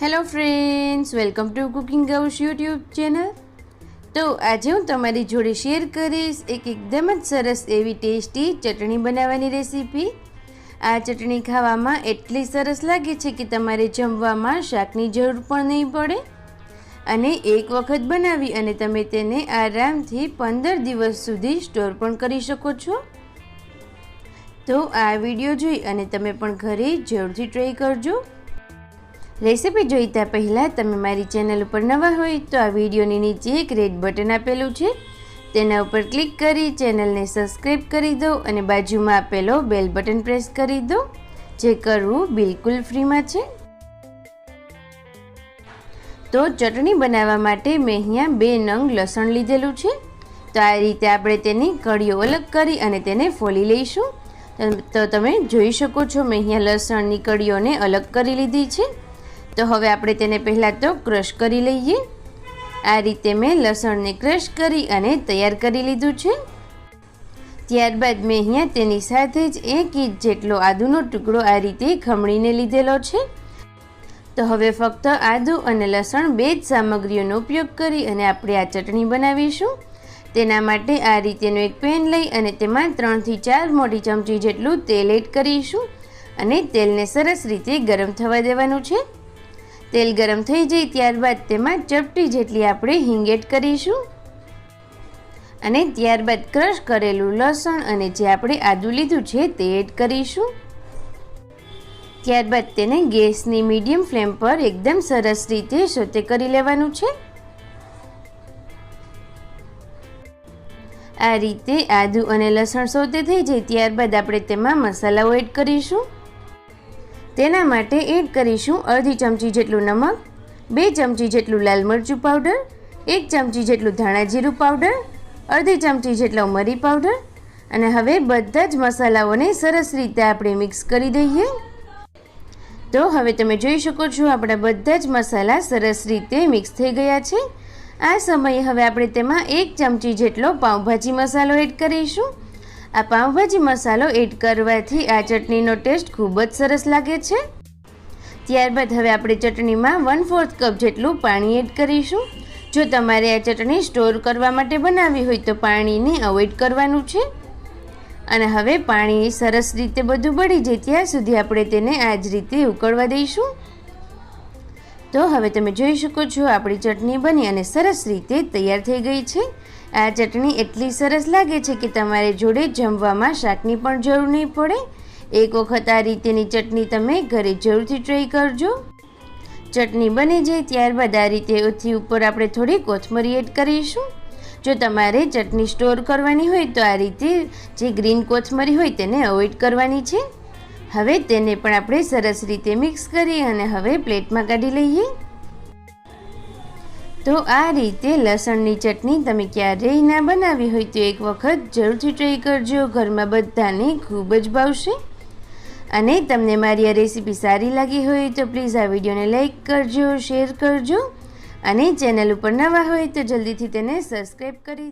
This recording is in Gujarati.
Hello friends, welcome to cooking ગૌશ YouTube channel. તો આજે હું તમારી જોડે શેર કરીશ એક એકદમ જ સરસ એવી ટેસ્ટી ચટણી બનાવવાની રેસીપી. આ ચટણી ખાવામાં એટલી સરસ લાગે છે કે તમારે જમવામાં શાકની જરૂર પણ નહીં પડે. અને એક વખત બનાવી અને તમે તેને આરામથી પંદર દિવસ સુધી સ્ટોર પણ કરી શકો છો. તો આ વીડિયો જોઈ અને તમે પણ ઘરે જરૂરથી ટ્રાય કરજો. રેસીપી જોઈતા પહેલાં તમે મારી ચેનલ ઉપર નવા હોય તો આ વિડીયોની નીચે એક રેડ બટન આપેલું છે. તેના ઉપર ક્લિક કરી ચેનલને સબસ્ક્રાઈબ કરી દો અને બાજુમાં આપેલો બેલ બટન પ્રેસ કરી દો, જે કરવું બિલકુલ ફ્રીમાં છે. તો ચટણી બનાવવા માટે મેં અહીંયા બે નંગ લસણ લીધેલું છે. તો આ રીતે આપણે તેની કળીઓ અલગ કરી અને તેને ફોલી લઈશું. તો તમે જોઈ શકો છો મેં અહીંયા લસણની કળીઓને અલગ કરી લીધી છે. તો હવે આપણે તેને પહેલાં તો ક્રશ કરી લઈએ. આ રીતે મેં લસણને ક્રશ કરી અને તૈયાર કરી લીધું છે. ત્યારબાદ મેં અહીંયા તેની સાથે જ એક ઇંચ જેટલો આદુનો ટુકડો આ રીતે ખમણીને લીધેલો છે. તો હવે ફક્ત આદુ અને લસણ બે જ સામગ્રીઓનો ઉપયોગ કરી અને આપણે આ ચટણી બનાવીશું. તેના માટે આ રીતેનું એક પેન લઈ અને તેમાં ત્રણથી ચાર મોટી ચમચી જેટલું તેલ એડ કરીશું અને તેલને સરસ રીતે ગરમ થવા દેવાનું છે. તેલ ગરમ થઈ જાય ત્યારબાદ તેમાં ચપટી જેટલી આપણે હિંગ એડ કરીશું. અને ત્યારબાદ ક્રશ કરેલું લસણ અને જે આપણે આદુ લીધું છે તે એડ કરીશું. ત્યારબાદ તેને ગેસની મીડિયમ ફ્લેમ પર એકદમ સરસ રીતે સોતે કરી લેવાનું છે. આ રીતે આદુ અને લસણ સોતે થઈ જાય ત્યારબાદ આપણે તેમાં મસાલાઓ એડ કરીશું. તેના માટે એડ કરીશું અડધી ચમચી જેટલું નમક, બે ચમચી જેટલું લાલ મરચું પાવડર, એક ચમચી જેટલું ધાણા જીરું પાવડર, અડધી ચમચી જેટલો મરી પાવડર અને હવે બધા જ મસાલાઓને સરસ રીતે આપણે મિક્સ કરી દઈએ. તો હવે તમે જોઈ શકો છો આપણા બધા જ મસાલા સરસ રીતે મિક્સ થઈ ગયા છે. આ સમયે હવે આપણે તેમાં એક ચમચી જેટલો પાઉંભાજી મસાલો એડ કરીશું. આ પાઉંભાજી મસાલો એડ કરવાથી આ ચટણીનો ટેસ્ટ ખૂબ જ સરસ લાગે છે. ત્યારબાદ હવે આપણે ચટણીમાં વન ફોર્થ કપ જેટલું પાણી એડ કરીશું. જો તમારે આ ચટણી સ્ટોર કરવા માટે બનાવવી હોય તો પાણીને અવોઇડ કરવાનું છે. અને હવે પાણી સરસ રીતે બધું બળી જાય ત્યાં સુધી આપણે તેને આ જ રીતે ઉકળવા દઈશું. તો હવે તમે જોઈ શકો છો, આપણી ચટણી બની અને સરસ રીતે તૈયાર થઈ ગઈ છે. આ ચટણી એટલી સરસ લાગે છે કે તમારે જોડે જમવામાં શાકની પણ જરૂર નહીં પડે. એક વખત આ રીતેની ચટણી તમે ઘરે જરૂરથી ટ્રાય કરજો. ચટણી બની જાય ત્યારબાદ આ રીતે ઓથી ઉપર આપણે થોડી કોથમરી એડ કરીશું. જો તમારે ચટણી સ્ટોર કરવાની હોય તો આ રીતે જે ગ્રીન કોથમરી હોય તેને અવોઇડ કરવાની છે. હવે તેને પણ આપણે સરસ રીતે મિક્સ કરી અને હવે પ્લેટમાં કાઢી લઈએ. તો આ રીતે લસણની ચટણી તમે ક્યારેય ના બનાવી હોય તો એક વખત જરૂરથી ટ્રાય કરજો. ઘરમાં બધાને ખૂબ જ ભાવશે. અને તમને મારી આ રેસીપી સારી લાગી હોય તો પ્લીઝ આ વિડીયોને લાઇક કરજો શેર કરજો. અને ચેનલ ઉપર નવા હોય તો જલ્દીથી તેને સબસ્ક્રાઈબ કરી